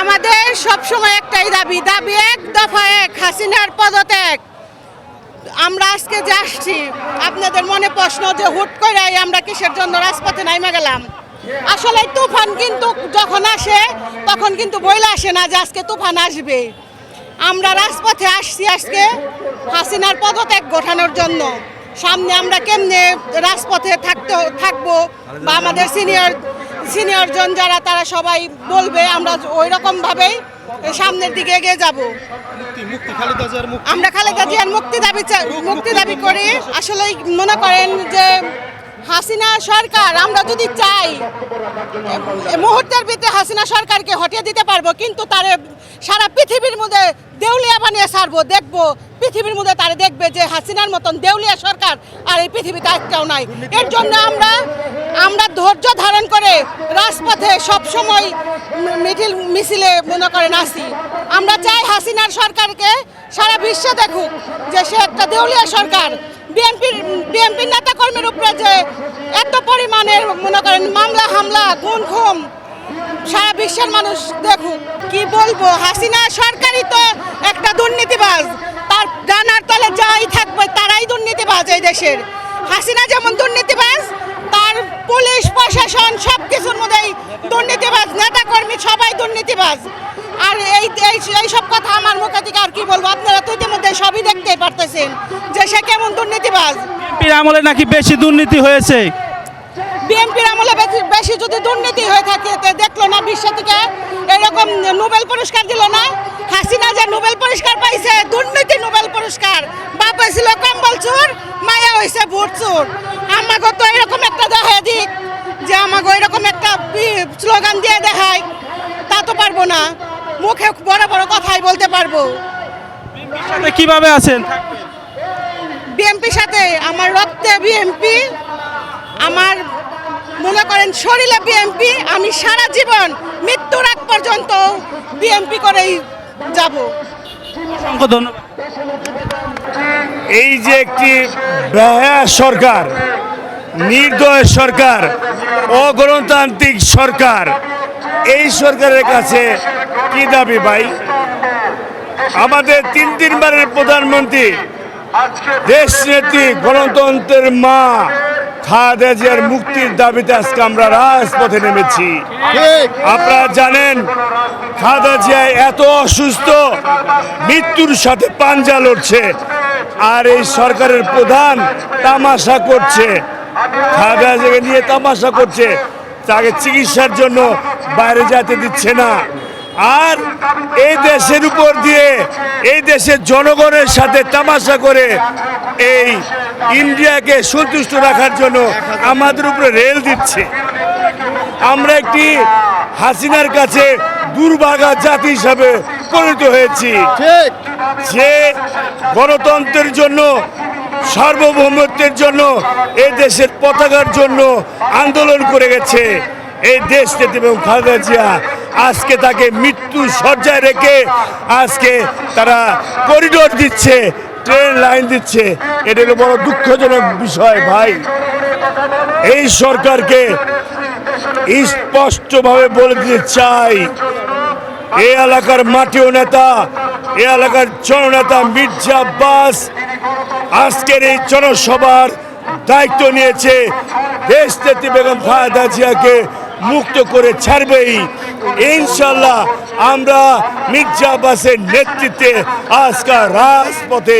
আমাদের সবসময় একটাই দাবি দাবি এক দফা এক, হাসিনার পদত্যাগ। আমরা আজকে যে আসছি, আপনাদের মনে প্রশ্ন যে হুট করে আমরা কিসের জন্য রাজপথে নাইমা গেলাম? আসলে তুফান কিন্তু যখন আসে, তখন কিন্তু বইলে আসে না যে আজকে তুফান আসবে। আমরা রাজপথে আসছি আজকে হাসিনার পদত্যাগ ঘটানোর জন্য। সামনে আমরা কেমনে রাজপথে থাকতে থাকব বা আমাদের সিনিয়র সিনিয়র জন যারা তারা সবাই বলবে আমরা ওই রকম ভাবেই সামনের দিকে এগিয়ে যাব। আমরা খালেদা জিয়ার মুক্তি দাবি মুক্তি দাবি করি। আসলে মনে করেন যে হাসিনা সরকার আমরা যদি চাই মুহূর্তের ভিতরে হাসিনা সরকারকে হটিয়ে দিতে পারব কিন্তু তারে সারা পৃথিবীর মধ্যে দেউলিয়া বানিয়ে ছাড়বো দেখব পৃথিবীর মধ্যে তারে দেখবে যে হাসিনার মতন দেউলিয়া সরকার আর এই পৃথিবীতে একটাও নাই। এর জন্য আমরা আমরা ধৈর্য ধারণ করে রাজপথে সবসময় মিছিল মিছিলে মনে করেন আসি। আমরা চাই হাসিনার সরকারকে সারা বিশ্ব দেখুক যে সে একটা দেউলিয়া সরকার। বিএনপির বিএনপির নেতা কর্মীর উপরে যে এত পরিমাণের মনে করেন মামলা, হামলা খুন খুম সারা বিশ্বের মানুষ দেখুক। কি বলব? হাসিনা সরকারই তো একটা দুর্নীতিবাজ। তার ডানার তলে যাই থাকবে তারাই দুর্নীতিবাজ এই দেশের। হাসিনা যেমন দুর্নীতিবাজ তার পুলিশ প্রশাসন সব কিছুর মধ্যেই দুর্নীতিবাজ নেতা কর্মী সবাই দুর্নীতিবাজ। আর এই এই সব কথা আমার মুখে থেকে আর কি বলব? আপনারা তো ইতিমধ্যে সবই দেখতেই পারতেছেন যে সে কেমন দুর্নীতিবাজ। বিএনপির আমলে নাকি বেশি দুর্নীতি হয়েছে? বিএনপির আমলে বেশি বেশি যদি দুর্নীতি হয়ে থাকে দেখল না বিশ্ব থেকে এরকম নোবেল পুরস্কার দিল না। হাসিনা যে নোবেল পুরস্কার দুর্নীতি নোবেল পুরস্কার। বাপ হয়েছিল কম্বল চোর মায়া হয়েছে ভোট চোর আমাকে তো এরকম একটা দেখায় দিক যে আমাকে এরকম একটা স্লোগান দিয়ে দেখায়। তা তো পারব না। মুখে বড় বড় কথাই বলতে পারব। কীভাবে আছেন? বিএমপির সাথে আমার রক্তে বিএমপি আমার মনে করেন শরীরে বিএমপি আমি সারা জীবন মৃত্যুর আগ পর্যন্ত বিএমপি করেই যাব। অসংখ্য ধন্যবাদ। এই যে একটি বেহায়া সরকার, নির্দয় সরকার, অগণতান্ত্রিক সরকার, এই সরকারের কাছে কি দাবি ভাই? আমাদের তিন তিনবারের প্রধানমন্ত্রী, দেশ নেত্রী গণতন্ত্রের মা খালেদা জিয়ার মুক্তির দাবিতে আজকে আমরা রাজপথে নেমেছি। আপনারা জানেন খালেদা জিয়া এত অসুস্থ মৃত্যুর সাথে পাঞ্জা লড়ছে আর এই সরকারের প্রধান তামাশা করছে। খালেদা জিয়াকে নিয়ে তামাশা করছে তাকে চিকিৎসার জন্য বাইরে যেতে দিচ্ছে না। আর এই দেশের উপর দিয়ে এই দেশের জনগণের সাথে তামাশা করে এই ইন্ডিয়াকে সন্তুষ্ট রাখার জন্য আমাদের উপরে রেল দিচ্ছে। আমরা একটি হাসিনার কাছে দুর্ভাগা জাতি হিসাবে পরিণত হয়েছি। যে গণতন্ত্রের জন্য সার্বভৌমত্বের জন্য এই দেশের পতাকার জন্য আন্দোলন করে গেছে। এই দেশ এবং খালেদা জিয়া আজকে তাকে মৃত্যু সজ্জায় রেখে আজকে তারা করিডোর দিচ্ছে, ট্রেন লাইন দিচ্ছে। এটা হলো বড় দুঃখজনক বিষয় ভাই। এই সরকারকে স্পষ্টভাবে বলে দিতে চাই, এ এলাকার মাটিও নেতা, এ এলাকার জননেতা মির্জা আব্বাস আজকের এই জনসভার দায়িত্ব নিয়েছে। দেশ নেত্রী বেগম খালেদা জিয়াকে মুক্ত করে ছাড়বেই। ইনশাল্লাহ আমরা মির্জা আব্বাসের নেতৃত্বে আজকাল রাজপথে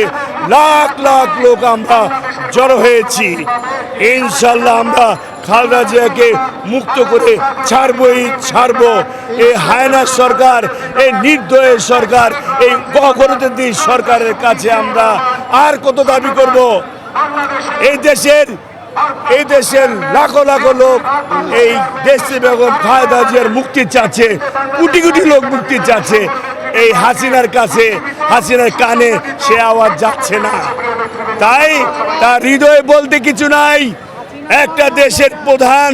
লাখ লাখ লোক আমরা জড়ো হয়েছি। ইনশাল্লাহ আমরা খালদা জিয়াকে মুক্ত করে ছাড়বই, ছাড়বো। এই হায়না সরকার এই নির্দয় সরকার এই গণতন্ত্রী সরকারের কাছে আমরা আর কত দাবি করব? এই দেশের এই দেশের লাখো লাখো লোক এই দেশে বেগম খালেদা জিয়ার মুক্তি চাচ্ছে, কোটি কোটি লোক মুক্তি চাচ্ছে। এই হাসিনার কাছে, হাসিনার কানে সে আওয়াজ যাচ্ছে না। তাই তার হৃদয়ে বলতে কিছু নাই। একটা দেশের প্রধান,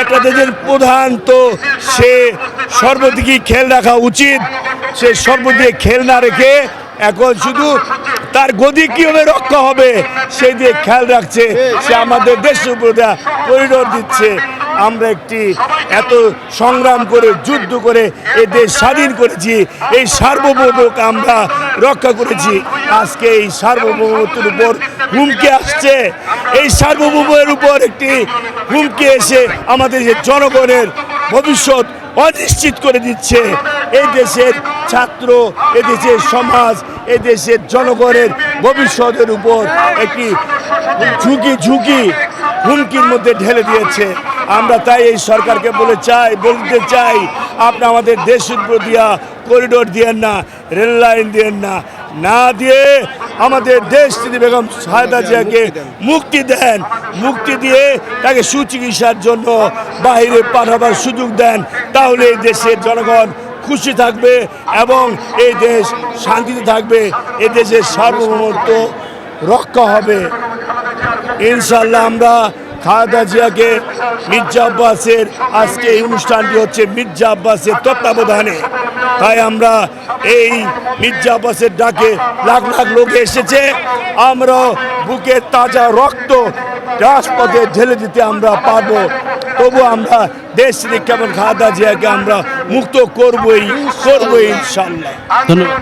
একটা দেশের প্রধান তো সে সর্বদিকে খেল রাখা উচিত। সে সর্বদিকে খেল না রেখে এখন শুধু তার গদি কীভাবে রক্ষা হবে সেই দিয়ে খেয়াল রাখছে, সে আমাদের দেশের উপর করিডোর দিচ্ছে। আমরা একটি এত সংগ্রাম করে, যুদ্ধ করে এ দেশ স্বাধীন করেছি, এই সার্বভৌমকে আমরা রক্ষা করেছি। আজকে এই সার্বভৌমত্বের উপর হুমকি আসছে। এই সার্বভৌমের উপর একটি হুমকি এসে আমাদের যে জনগণের ভবিষ্যৎ অনিশ্চিত করে দিচ্ছে। এই দেশের ছাত্র এ দেশের সমাজ এ দেশের জনগণের ভবিষ্যতের উপর একটি ঝুঁকি ঝুঁকি হুমকির মধ্যে ঢেলে দিয়েছে। আমরা তাই এই সরকারকে বলে চাই, বলতে চাই, আপনি আমাদের দেশের দিয়া করিডোর দিয়েন না রেল লাইন দিয়েন না না দিয়ে আমাদের দেশ তিনি বেগম সাহেদা জিয়াকে মুক্তি দেন। মুক্তি দিয়ে তাকে সুচিকিৎসার জন্য বাইরে পাঠাবার সুযোগ দেন। তাহলে এই দেশের জনগণ খুশি থাকবে এবং এই দেশ শান্তিতে থাকবে। এ দেশের সার্বভৌমত্ব রক্ষা হবে। ইনশাল্লাহ আমরা খালেদা জিয়াকে মির্জা আব্বাসের আজকে এই অনুষ্ঠানটি হচ্ছে মির্জা আব্বাসের তত্ত্বাবধানে। তাই আমরা এই মির্জা আব্বাসের ডাকে লাখ লাখ লোক এসেছে। আমরা বুকে তাজা রক্ত রাজপথে ঢেলে দিতে আমরা পাবো তবু আমরা দেশ থেকে কেমন খাদা জিয়াকে আমরা মুক্ত করবই করবই ইনশাল্লাহ ধন্যবাদ।